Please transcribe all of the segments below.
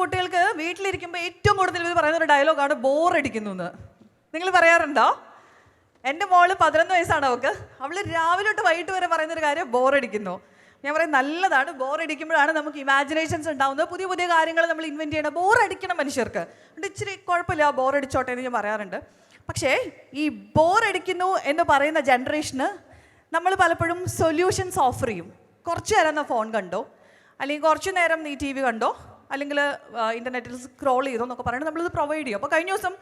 കുട്ടികൾക്ക് വീട്ടിലിരിക്കുമ്പോൾ ഏറ്റവും കൂടുതൽ ഇവർ പറയുന്ന ഒരു ഡയലോഗാണ് ബോർ അടിക്കുന്നു എന്ന്. നിങ്ങൾ പറയാറുണ്ടോ? എന്റെ മോൾ പതിനൊന്ന് വയസ്സാണ് അവൾക്ക്. അവൾ രാവിലെ തൊട്ട് വൈകിട്ട് വരെ പറയുന്നൊരു കാര്യം ബോറടിക്കുന്നു ഞാൻ പറയും നല്ലതാണ്. ബോറടിക്കുമ്പോഴാണ് നമുക്ക് ഇമാജിനേഷൻസ് ഉണ്ടാവുന്നത്. പുതിയ പുതിയ കാര്യങ്ങൾ നമ്മൾ ഇൻവെന്റ് ചെയ്യണം. ബോർ അടിക്കണം മനുഷ്യർക്ക്. അതുകൊണ്ട് ഇച്ചിരി കുഴപ്പമില്ല ബോർ അടിച്ചോട്ടെ എന്ന് ഞാൻ പറയാറുണ്ട്. പക്ഷേ ഈ ബോറടിക്കുന്നു എന്ന് പറയുന്ന ജനറേഷന് നമ്മൾ പലപ്പോഴും സൊല്യൂഷൻസ് ഓഫർ ചെയ്യും. കുറച്ച് നേരം ഫോൺ കണ്ടോ? അല്ലെങ്കിൽ കുറച്ച് നേരം നീ ടി വി കണ്ടോ? അല്ലെങ്കിൽ ഇന്റർനെറ്റിൽ സ്ക്രോൾ ചെയ്തോ എന്നൊക്കെ പറഞ്ഞിട്ട് നമ്മളിത് പ്രൊവൈഡ് ചെയ്യും. അപ്പോൾ കഴിഞ്ഞ ദിവസം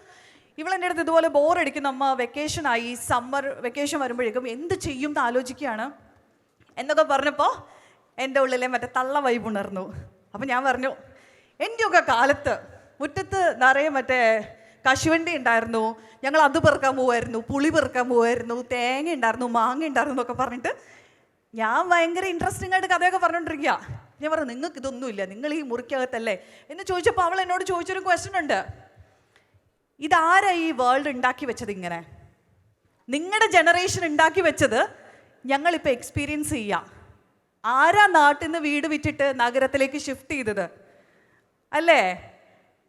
ഇവൾ എന്റെ അടുത്ത് ഇതുപോലെ ബോർ അടിക്കുന്ന അമ്മ വെക്കേഷനായി സമ്മർ വെക്കേഷൻ വരുമ്പോഴേക്കും എന്ത് ചെയ്യും എന്ന് ആലോചിക്കുകയാണ്. എന്നൊക്കെ പറഞ്ഞപ്പോൾ എന്റെ ഉള്ളിലെ മറ്റേ തള്ള വൈബ് ഉണർന്നു. അപ്പം ഞാൻ പറഞ്ഞു എന്റെയൊക്കെ കാലത്ത് മുറ്റത്ത് നിറയെ മറ്റേ കശുവണ്ടി ഉണ്ടായിരുന്നു. ഞങ്ങൾ അത് പെറുക്കാൻ പോവായിരുന്നു പുളി പെറുക്കാൻ പോവായിരുന്നു തേങ്ങ ഉണ്ടായിരുന്നു മാങ്ങ ഉണ്ടായിരുന്നു എന്നൊക്കെ പറഞ്ഞിട്ട് ഞാൻ ഭയങ്കര ഇൻട്രസ്റ്റിംഗ് ആയിട്ട് കഥയൊക്കെ പറഞ്ഞുകൊണ്ടിരിക്കുക ഞാൻ പറഞ്ഞു നിങ്ങൾക്ക് ഇതൊന്നുമില്ല നിങ്ങൾ ഈ മുറിക്കകത്തല്ലേ? എന്ന് ചോദിച്ചപ്പോൾ അവൾ എന്നോട് ചോദിച്ചൊരു ക്വസ്റ്റ്യൻ ഉണ്ട്. ഇതാരാ ഈ വേൾഡ് ഉണ്ടാക്കി വെച്ചത് ഇങ്ങനെ? നിങ്ങളുടെ ജനറേഷൻ ഉണ്ടാക്കി വെച്ചത് ഞങ്ങളിപ്പോൾ എക്സ്പീരിയൻസ് ചെയ്യാം. ആരാ നാട്ടിൽ നിന്ന് വീട് വിറ്റിട്ട് നഗരത്തിലേക്ക് ഷിഫ്റ്റ് ചെയ്തത്? അല്ലേ?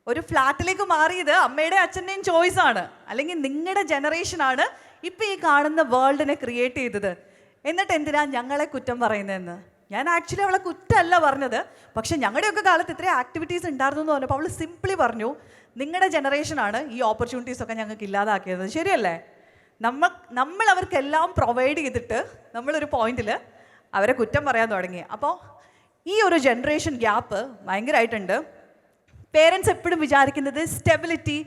ഒരു ഫ്ലാറ്റിലേക്ക് മാറിയത് അമ്മയുടെ അച്ഛന്റെയും ചോയ്സ് ആണ്. അല്ലെങ്കിൽ നിങ്ങളുടെ ജനറേഷനാണ് ഇപ്പം ഈ കാണുന്ന വേൾഡിനെ ക്രിയേറ്റ് ചെയ്തത്. എന്നിട്ട് എന്തിനാ ഞങ്ങളെ കുറ്റം പറയുന്നതെന്ന്? ഞാൻ ആക്ച്വലി അവളെ കുറ്റമല്ല പറഞ്ഞത്. പക്ഷെ ഞങ്ങളുടെയൊക്കെ കാലത്ത് ഇത്രയും ആക്ടിവിറ്റീസ് ഉണ്ടായിരുന്നു എന്ന് പറഞ്ഞപ്പോൾ അവൾ സിംപ്ലി പറഞ്ഞു നിങ്ങളുടെ ജനറേഷനാണ് ഈ ഓപ്പർച്യൂണിറ്റീസ് ഒക്കെ ഞങ്ങൾക്ക് ഇല്ലാതാക്കിയത്. ശരിയല്ലേ? നമ്മൾ നമ്മൾ അവർക്കെല്ലാം പ്രൊവൈഡ് ചെയ്തിട്ട് നമ്മളൊരു പോയിന്റിൽ അവരെ കുറ്റം പറയാൻ തുടങ്ങി. അപ്പോൾ ഈ ഒരു ജനറേഷൻ ഗ്യാപ്പ് ഭയങ്കരമായിട്ടുണ്ട് പേരൻസ് എപ്പോഴും വിചാരിക്കുന്നത് സ്റ്റെബിലിറ്റി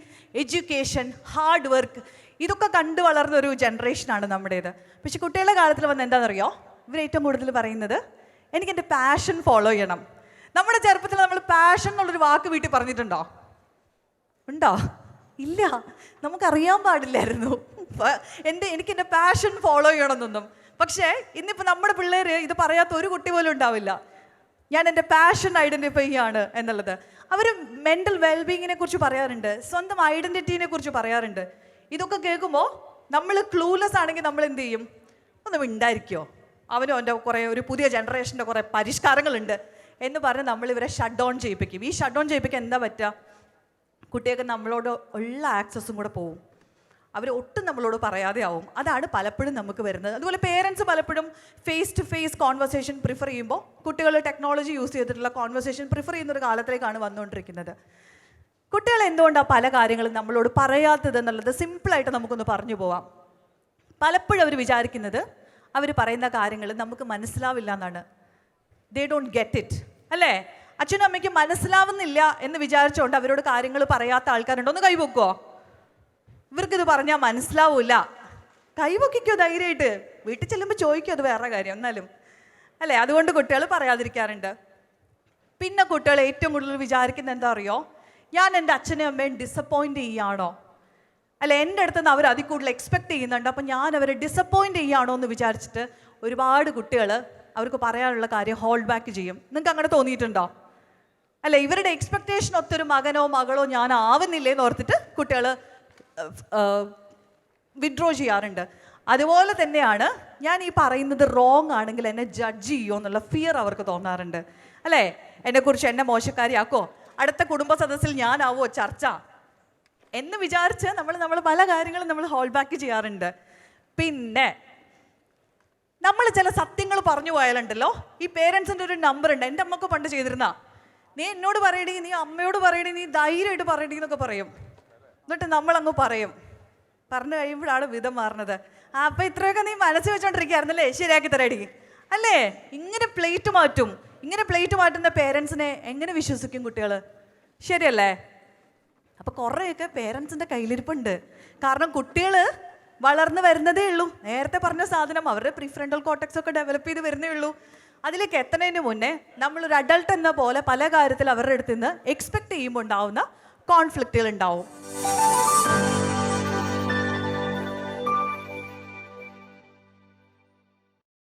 എഡ്യൂക്കേഷൻ ഹാർഡ് വർക്ക് ഇതൊക്കെ കണ്ടു വളർന്ന ഒരു ജനറേഷനാണ് നമ്മുടേത്. പക്ഷെ കുട്ടികളുടെ കാലത്തിൽ വന്ന് എന്താണെന്നറിയോ ഇവർ ഏറ്റവും കൂടുതൽ പറയുന്നത് എനിക്ക് എന്റെ പാഷൻ ഫോളോ ചെയ്യണം. നമ്മുടെ ചെറുപ്പത്തിൽ നമ്മൾ പാഷൻ എന്നുള്ളൊരു വാക്ക് വീട്ടിൽ പറഞ്ഞിട്ടുണ്ടോ? ഉണ്ടോ? ഇല്ല. നമുക്കറിയാൻ പാടില്ലായിരുന്നു. എന്റെ എനിക്ക് എന്റെ പാഷൻ ഫോളോ ചെയ്യണമെന്നൊന്നും. പക്ഷേ ഇന്നിപ്പോൾ നമ്മുടെ പിള്ളേർ ഇത് പറയാത്ത ഒരു കുട്ടി പോലും ഉണ്ടാവില്ല. ഞാൻ എന്റെ പാഷൻ ഐഡന്റിഫൈ ചെയ്യാണ് എന്നുള്ളത്. അവർ മെന്റൽ വെൽബീങ്ങിനെ കുറിച്ച് പറയാറുണ്ട്. സ്വന്തം ഐഡന്റിറ്റീനെ കുറിച്ച് പറയാറുണ്ട്. ഇതൊക്കെ കേൾക്കുമ്പോൾ നമ്മൾ ക്ലൂലെസ് ആണെങ്കിൽ നമ്മൾ എന്ത് ചെയ്യും? ഒന്ന് മിണ്ടായിരിക്കുമോ അവനും അവന്റെ കുറേ ഒരു പുതിയ ജനറേഷന്റെ കുറേ പരിഷ്കാരങ്ങളുണ്ട് എന്ന് പറഞ്ഞ് നമ്മൾ ഇവരെ ഷട്ട് ഡൗൺ ചെയ്യിപ്പിക്കും. ഈ ഷട്ട് ഡൗൺ ചെയ്യിപ്പിക്കാൻ എന്താ പറ്റുക? കുട്ടികൾക്ക് നമ്മളോട് ഉള്ള ആക്സസും കൂടെ പോവും. അവർ ഒട്ടും നമ്മളോട് പറയാതെ ആവും. അതാണ് പലപ്പോഴും നമുക്ക് വരുന്നത്. അതുപോലെ പേരൻസ് പലപ്പോഴും face to face conversation prefer ചെയ്യുമ്പോൾ കുട്ടികൾ ടെക്നോളജി യൂസ് ചെയ്തിട്ടുള്ള കോൺവെർസേഷൻ പ്രിഫർ ചെയ്യുന്ന ഒരു വന്നുകൊണ്ടിരിക്കുന്നത്. കുട്ടികൾ എന്തുകൊണ്ടാണ് പല കാര്യങ്ങളും നമ്മളോട് പറയാത്തത് എന്നുള്ളത് സിമ്പിളായിട്ട് നമുക്കൊന്ന് പറഞ്ഞു പോവാം. പലപ്പോഴും അവർ വിചാരിക്കുന്നത് അവർ പറയുന്ന കാര്യങ്ങൾ നമുക്ക് മനസ്സിലാവില്ല എന്നാണ്. ദേ ഡോണ്ട് ഗെറ്റ് ഇറ്റ് അല്ലേ? അച്ഛനും അമ്മയ്ക്ക് മനസ്സിലാവുന്നില്ല എന്ന് വിചാരിച്ചുകൊണ്ട് അവരോട് കാര്യങ്ങൾ പറയാത്ത ആൾക്കാരുണ്ടോ. ഒന്ന് കൈവെക്കുമോ ഇവർക്കിത് പറഞ്ഞാൽ മനസ്സിലാവൂല. കൈവക്കിക്കോ ധൈര്യമായിട്ട്? വീട്ടിൽ ചെല്ലുമ്പോൾ ചോദിക്കോ അത് വേറെ കാര്യം എന്നാലും. അല്ലേ? അതുകൊണ്ട് കുട്ടികൾ പറയാതിരിക്കാറുണ്ട്. പിന്നെ കുട്ടികൾ ഏറ്റവും കൂടുതൽ വിചാരിക്കുന്നത് എന്താ അറിയോ? ഞാൻ എന്റെ അച്ഛനെയും അമ്മയും ഡിസപ്പോയിന്റ് ചെയ്യുകയാണോ? അല്ല എന്റെ അടുത്ത് നിന്ന് അവർ അതിൽ കൂടുതൽ എക്സ്പെക്ട് ചെയ്യുന്നുണ്ട്. അപ്പം ഞാൻ അവരെ ഡിസപ്പോയിന്റ് ചെയ്യുകയാണോ എന്ന് വിചാരിച്ചിട്ട് ഒരുപാട് കുട്ടികൾ അവർക്ക് പറയാനുള്ള കാര്യം ഹോൾഡ് ബാക്ക് ചെയ്യും. നിങ്ങൾക്ക് അങ്ങനെ തോന്നിയിട്ടുണ്ടോ? അല്ല ഇവരുടെ എക്സ്പെക്റ്റേഷൻ ഒത്തൊരു മകനോ മകളോ ഞാൻ ആവുന്നില്ലേ എന്ന് ഓർത്തിട്ട് കുട്ടികൾ വിഡ്രോ ചെയ്യാറുണ്ട്. അതുപോലെ തന്നെയാണ് ഞാൻ ഈ പറയുന്നത് റോങ് ആണെങ്കിൽ എന്നെ ജഡ്ജ് ചെയ്യുമോ എന്നുള്ള ഫിയർ അവർക്ക് തോന്നാറുണ്ട്. അല്ലേ? എന്നെക്കുറിച്ച് എന്നെ മോശക്കാരിയാക്കോ? അടുത്ത കുടുംബ സദസ്സിൽ ഞാനാവോ ചർച്ച? എന്ന് വിചാരിച്ച് നമ്മൾ നമ്മൾ പല കാര്യങ്ങളും നമ്മൾ ഹോൾ ബാക്ക് ചെയ്യാറുണ്ട്. പിന്നെ നമ്മൾ ചില സത്യങ്ങൾ പറഞ്ഞു പോയാലുണ്ടല്ലോ ഈ പേരൻസിന്റെ ഒരു നമ്പർ ഉണ്ട്. എന്റെ അമ്മയ്ക്ക് പണ്ട് ചെയ്തിരുന്ന നീ എന്നോട് പറയടി നീ അമ്മയോട് പറയടി നീ ധൈര്യമായിട്ട് പറയടി എന്നൊക്കെ പറയും. എന്നിട്ട് നമ്മളങ്ങ് പറയും. പറഞ്ഞു കഴിയുമ്പോഴാണ് വിധം മാറുന്നത്. അപ്പം ഇത്രയൊക്കെ നീ മനസ്സിൽ വെച്ചോണ്ടിരിക്കുകയായിരുന്നല്ലേ? ശരിയാക്കി തരടി. അല്ലേ? ഇങ്ങനെ പ്ലേറ്റ് മാറ്റും. ഇങ്ങനെ പ്ലേറ്റ് മാറ്റുന്ന പേരൻസിനെ എങ്ങനെ വിശ്വസിക്കും കുട്ടികൾ ശരിയല്ലേ? അപ്പോൾ കുറേയൊക്കെ പേരൻസിന്റെ കയ്യിലിരിപ്പുണ്ട്. കാരണം കുട്ടികൾ വളർന്നു വരുന്നതേ ഉള്ളൂ. നേരത്തെ പറഞ്ഞ സാധനം അവരുടെ പ്രിഫ്രണ്ടൽ കോട്ടക്സ് ഒക്കെ ഡെവലപ്പ് ചെയ്ത് വരുന്നേ ഉള്ളൂ. അതിലേക്ക് എത്തുന്നതിന് മുന്നേ നമ്മളൊരു അഡൾട്ട് എന്ന പോലെ പല കാര്യത്തിൽ അവരുടെ അടുത്ത് നിന്ന് എക്സ്പെക്ട് ചെയ്യുമ്പോൾ ഉണ്ടാവുന്ന കോൺഫ്ലിക്റ്റുകൾ ഉണ്ടാവും.